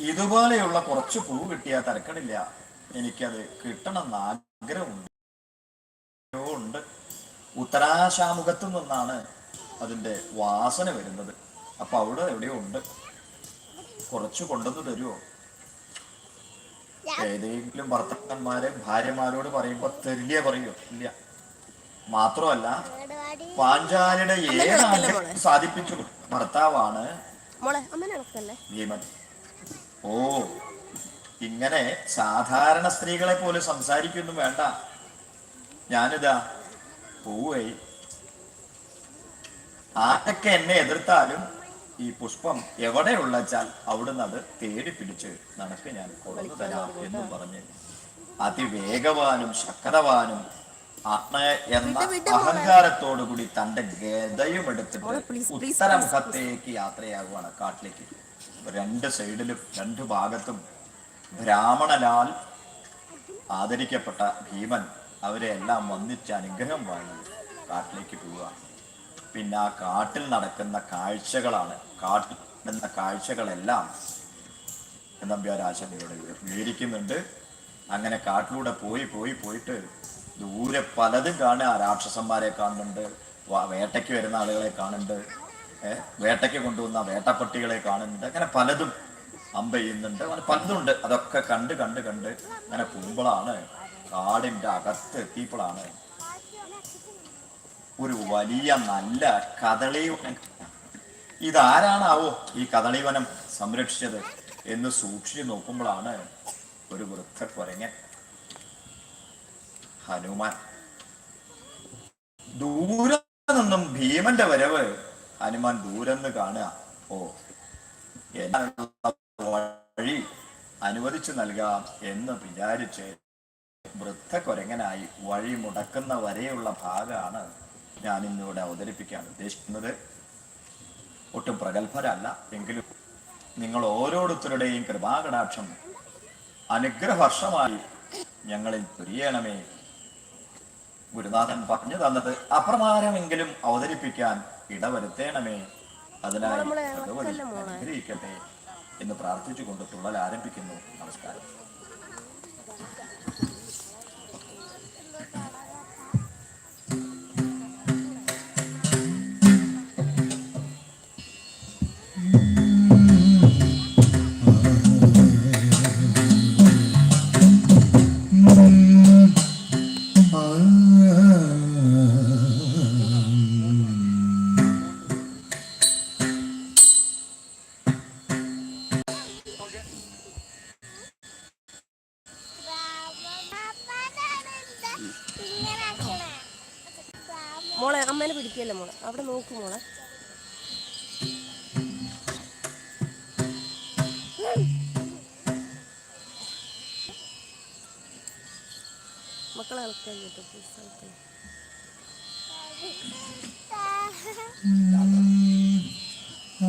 ഇതുപോലെയുള്ള കുറച്ച് പൂ കിട്ടിയാൽ തിരക്കണില്ല എനിക്കത് കിട്ടണമെന്ന് ആഗ്രഹമുണ്ട്. ഉണ്ട്. ഉത്തരാശാമുഖത്തു നിന്നാണ് അതിന്റെ വാസന വരുന്നത്. അപ്പൊ അവിടെ എവിടെയോ ഉണ്ട്. കുറച്ച് കൊണ്ടുവന്ന് തരുമോ? ഏതെങ്കിലും ഭർത്താക്കന്മാരെ ഭാര്യമാരോട് പറയുമ്പോ തെല്ലിയ പറയോ. ഇല്ല. മാത്രമല്ല പാഞ്ചാലിയുടെ ഏതാണ്ട് സാധിപ്പിച്ചു. ഭർത്താവാണ് ഭീമൻ ഓ ഇങ്ങനെ സാധാരണ സ്ത്രീകളെ പോലെ സംസാരിക്കൊന്നും വേണ്ട. ഞാനിതാ പോവേ ആരൊക്കെ എന്നെ എതിർത്താലും ഈ പുഷ്പം എവിടെയുള്ളച്ചാൽ അവിടുന്ന് അത് തേടി പിടിച്ച് നടക്ക് ഞാൻ കൊണ്ടു തരാം എന്ന് പറഞ്ഞ് അതിവേഗവാനും ശക്തവാനും ആത്മ എന്ന അഹങ്കാരത്തോടു കൂടി തന്റെ ഗതയും എടുത്തിട്ട് ഉത്തരമുഖത്തേക്ക് യാത്രയാകുവാണ് കാട്ടിലേക്ക്. രണ്ട് സൈഡിലും രണ്ട് ഭാഗത്തും ബ്രാഹ്മണനാൽ ആദരിക്കപ്പെട്ട ഭീമൻ അവരെ എല്ലാം വന്നിച്ച് അനുഗ്രഹം വാങ്ങി കാട്ടിലേക്ക് പോവുക. പിന്നെ ആ കാട്ടിൽ നടക്കുന്ന കാഴ്ചകളാണ്. കാട്ടിൽ നടക്കുന്ന കാഴ്ചകളെല്ലാം നമ്പ്യാരാശനയോട് വിവരിക്കുന്നുണ്ട്. അങ്ങനെ കാട്ടിലൂടെ പോയി പോയി പോയിട്ട് ദൂരെ പലതും കാണുക. രാക്ഷസന്മാരെ കാണുന്നുണ്ട്. വേട്ടയ്ക്ക് വരുന്ന ആളുകളെ കാണുന്നുണ്ട്. വേട്ടയ്ക്ക് കൊണ്ടുവന്ന വേട്ടപ്പട്ടികളെ കാണുന്നുണ്ട്. അങ്ങനെ പലതും അമ്പ ചെയ്യുന്നുണ്ട് അങ്ങനെ പലതും അതൊക്കെ കണ്ട് കണ്ട് കണ്ട് അങ്ങനെ പോകുമ്പോഴാണ് കാടിന്റെ അകത്ത് എത്തിയപ്പോഴാണ് ഒരു വലിയ നല്ല കഥളി ഇതാരാണാവോ ഈ കഥളി വനം സംരക്ഷിച്ചത് എന്ന് സൂക്ഷിച്ചു നോക്കുമ്പോഴാണ് ഒരു വൃദ്ധ കുരങ്ങൻ. ഹനുമാൻ. ദൂരെ നിന്നും ഭീമന്റെ വരവ് ഹനുമാൻ ദൂരെന്ന് കാണുക. ഓ വഴി അനുവദിച്ചു നൽകാം എന്ന് വിചാരിച്ച് വൃദ്ധ കുരങ്ങനായി വഴി മുടക്കുന്ന വരെയുള്ള ഭാഗമാണ് ഞാൻ ഇന്നിവിടെ അവതരിപ്പിക്കാൻ ഉദ്ദേശിക്കുന്നത്. ഒട്ടും പ്രഗത്ഭരല്ല എങ്കിലും നിങ്ങൾ ഓരോരുത്തരുടെയും കൃപാകടാക്ഷം അനുഗ്രഹവർഷമായി ഞങ്ങളിൽ തുരിയണമേ. ഗുരുനാഥൻ പറഞ്ഞു തന്നത് അപ്രമാരമെങ്കിലും അവതരിപ്പിക്കാൻ ഇടവരുത്തേണമേ. അതിനായി ഭഗവതി അനുഗ്രഹിക്കട്ടെ എന്ന് പ്രാർത്ഥിച്ചുകൊണ്ട് തുള്ളൽ ആരംഭിക്കുന്നു. നമസ്കാരം. മോളെ. മക്കളെ ഇളക്കാൻ കേട്ടോ പ്ലീസ് ഇളക്കാൻ ആ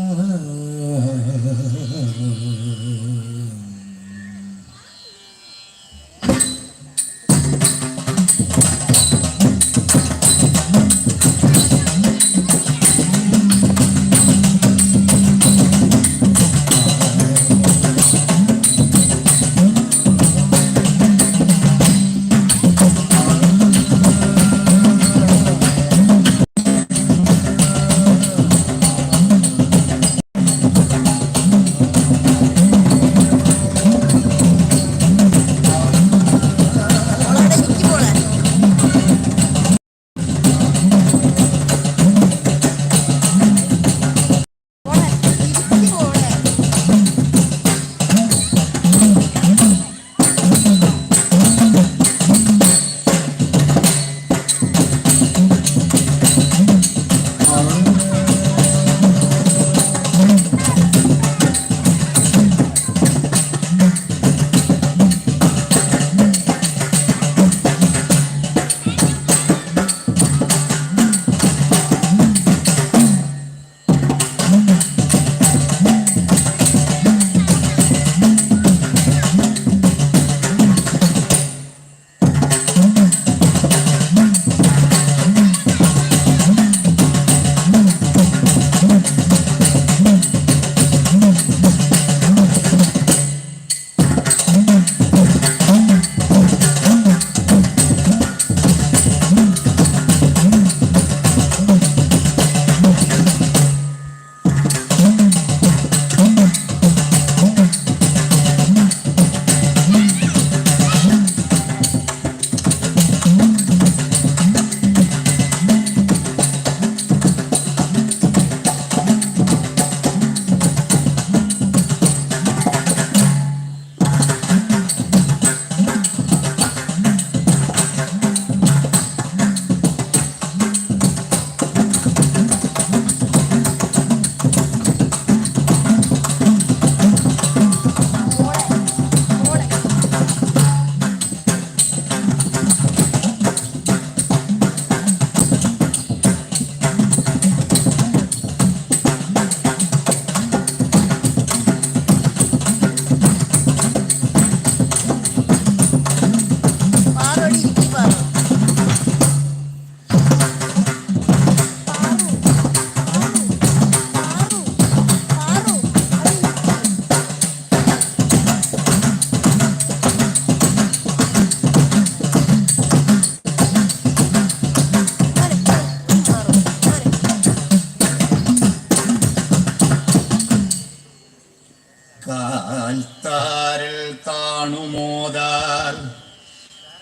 താണുമോദാൽ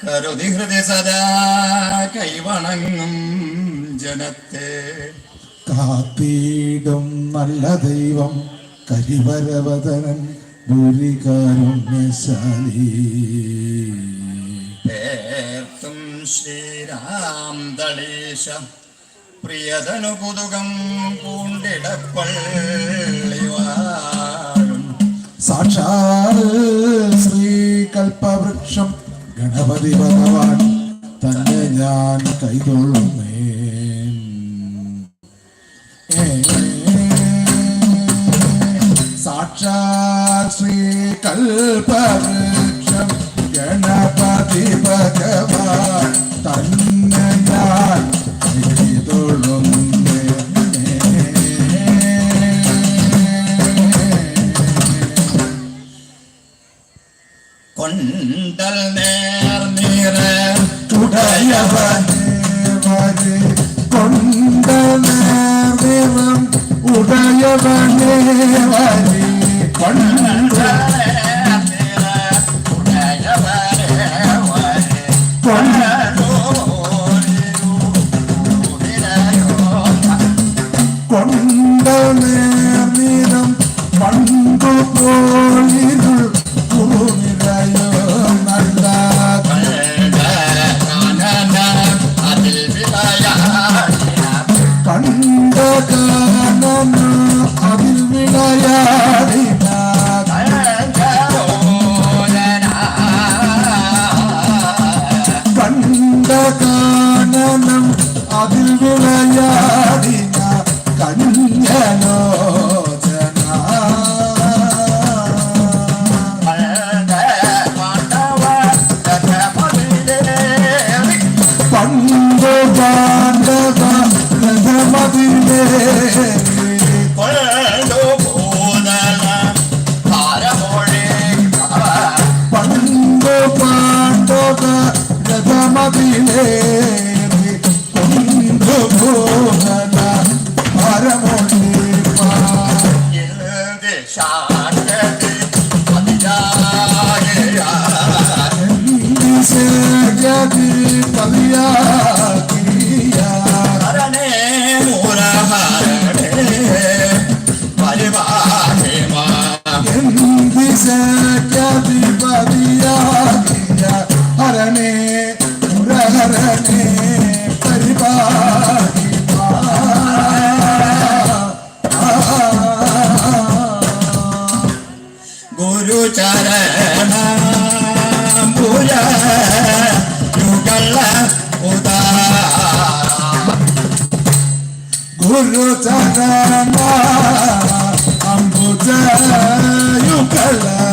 കരുതി ഹൃദയ സദാ കൈവണങ്ങും ജനത്തെ. കാപ്പീടും നല്ല ദൈവം കരിവരവതനൻ ഭൂരികാരുണ്യശാലി പേർത്തും ശ്രീരാം തളീശ പ്രിയതനു കുതുകം പൂണ്ടിടപ്പള്ളിവാഴും സാക്ഷാൽ ശ്രീകൽപവൃക്ഷം ഗണപതി ഭഗവാൻ തന്നെ ഞാൻ കൈകൊള്ളുന്നേ സാക്ഷാൽ ശ്രീകൽപവൃക്ഷം ഗണപതി ഭഗവാൻ തന്നെ கல்யா திரு கல்யா கிரியா அரணே மூலஹரணே பரிவாரே மா எந்தி சத்யா திபதியா கிரியா அரணே முரஹரணே பரிவாரே गुरु चरण Yukalanda Ambuja Yukalanda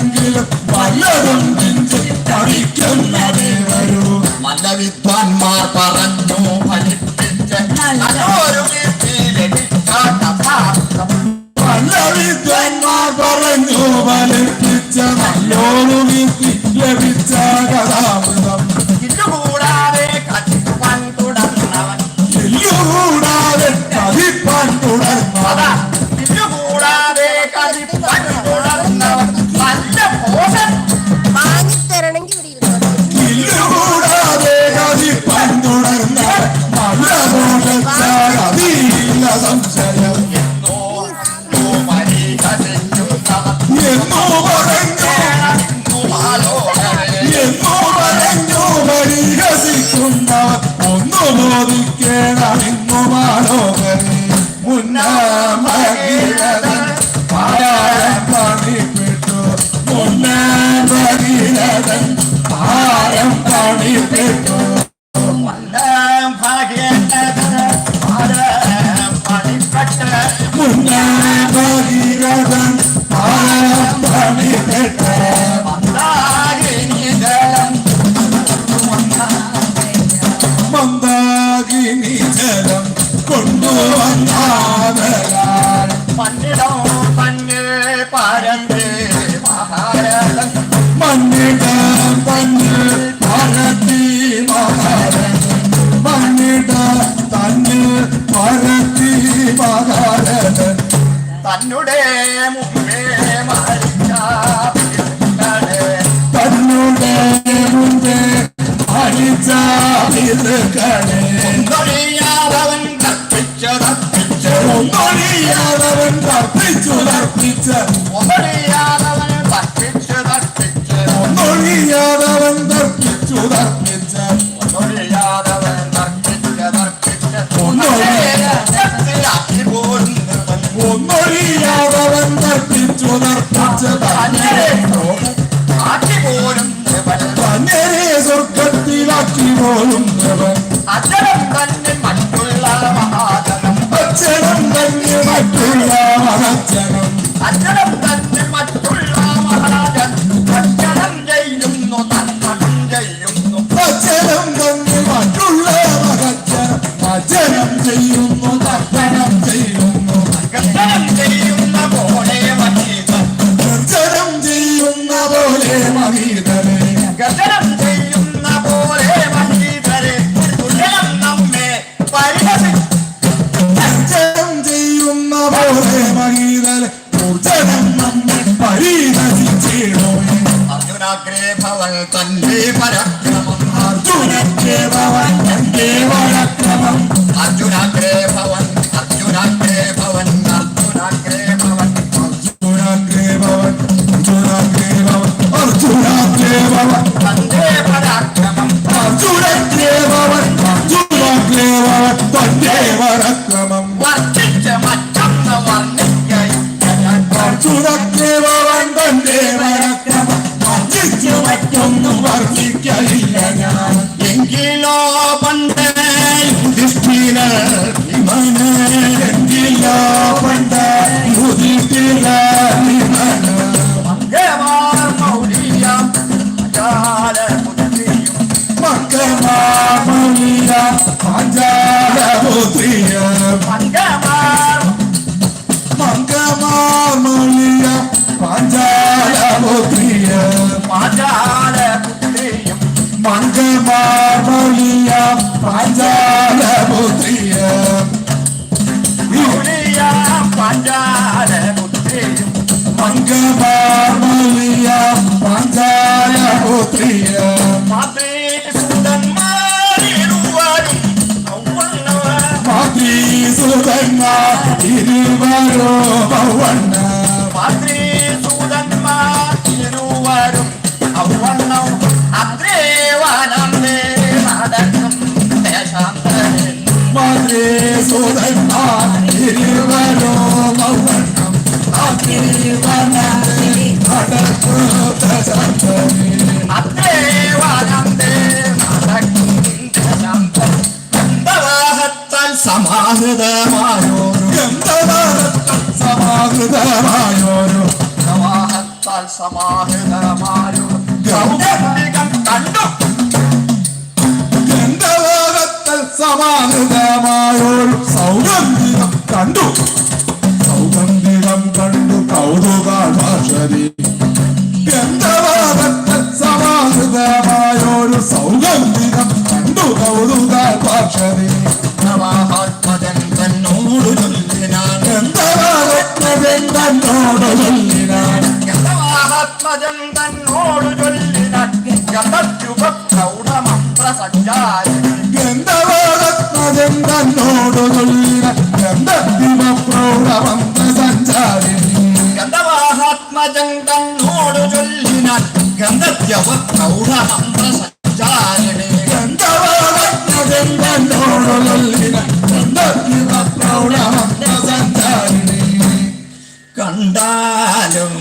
നല്ലതുണ്ടെങ്കിൽ വരൂ. നല്ല വിദ്വാൻമാർ പറഞ്ഞു Step I'm done. നൽകുന്ന തിരുവരോപവണ്ണ ഇരുവരും ഔവണ്ണം അത്രേവാനന്ദേ നാടകം ദേശാന്തരേ. മന്ത്രേ സുതന്മാർ ഇരുവരും ഔവണ്ണം അത്രേവാനന്ദേ നാടകം സമാഹൃതമായോരു സമാഹൃതമായോരു സമാഹത്താൽ സമാഹൃതമായൊരു കണ്ടു ഗന്ധവേദത്തിൽ സമാഹൃതമായൊരു സൗരന്ദികം കണ്ടു. Adam.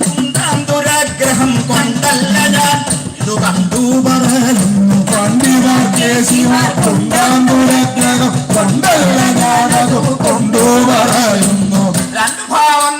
കുന്താൻ ദുരാഗ്രഹം കൊണ്ടല്ല ഞാൻ ഇതു കണ്ടു പറയുന്നു പണ്ടിവർക്ക് ശിവണ്ടാമ്പുരഗ്രഹം കൊണ്ടല്ല ഞാനതു കൊണ്ടു പറയുന്നു രണ്ടു ഭാവം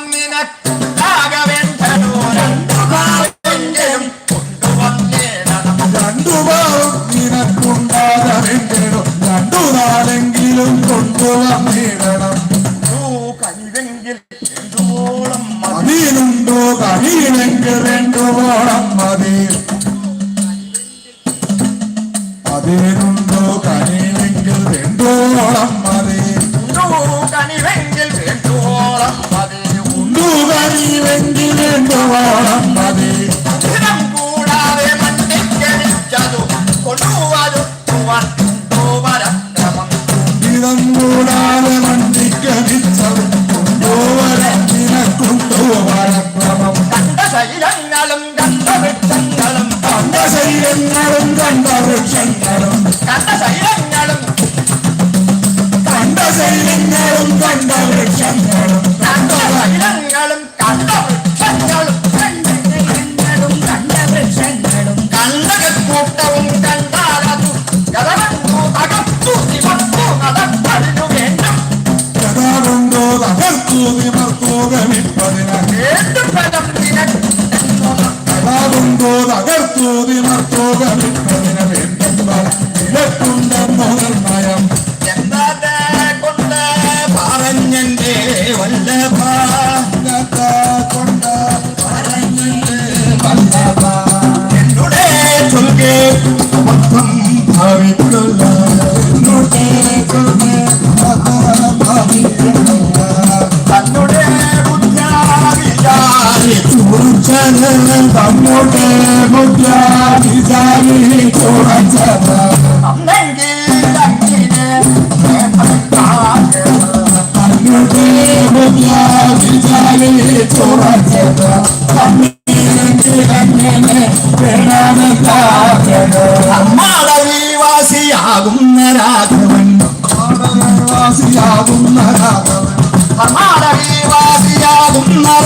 വാസിയാകുന്ന രാഘവൻ കർമാടകീവാസിയാകുന്ന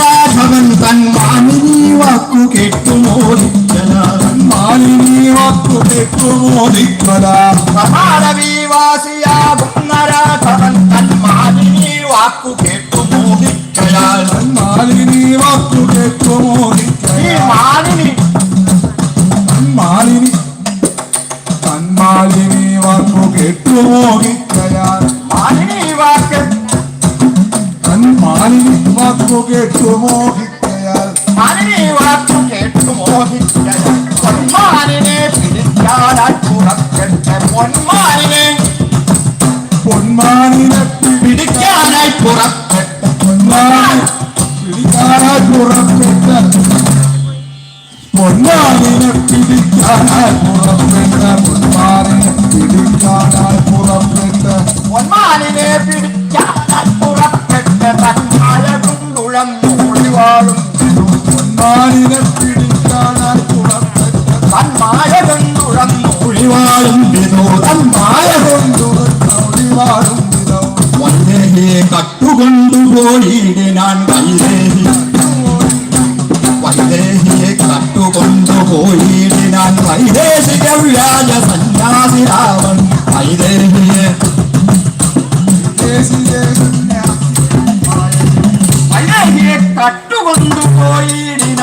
രാഘവൻ തൻ മാനിനി വാക്കു കേട്ടു മോദിക്കലാൻ മാലിനി വാക്കു കേട്ടുമോദിക്കല കർമാടകീവാസിയാകുന്ന രാഘവൻ തൻ മാനിനി വാക്കു കേട്ടു മോദിക്കലാൽ മാലിനി വാക്കു കേട്ടുമോദിക്കല മാനിനി തന്മാലിനി തന്മാലിനി വാക്കു കേട്ടുമോഹിക്കയാൽ വാക്കു കേട്ടുമോഹിക്കയാൽ മാനിനി വാക്കു കേട്ടു മോഹിക്കലാൽ പൊന്മാനിനെ പിടിക്കാനായി പുറപ്പെട്ട. പൊന്മാനിനെ പൊന്മാലിനെ പിടിക്കാനായി പുറപ്പെട്ട. പൊന്മാലി പിടിക്കാനായി പുറപ്പെട്ട പൊന്മാലിനെ പിടിക്കാനായി പുറപ്പെട്ട പൊന്മാനിനെ പിടിക്കാനായി പൊന്മാലിനെ പിടിക്കാനായി പുറപ്പെട്ട തന്മാലകും തുഴന്നോടി വാഴും വിനോദം മായ കൊണ്ടു ഒളിവാടും വിധം വൈദേഹിയെ കട്ടുകൊണ്ടുപോയിടിനാൻ വൈദേഹി. വൈദേഹിയെ കട്ടുകൊണ്ടുപോയിടിനാൻ വൈദേശിക വ്യാജ സന്യാസിരാവൻ വൈദേഹിയെ.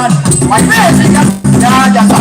านไม่แม่สิกัยาจะ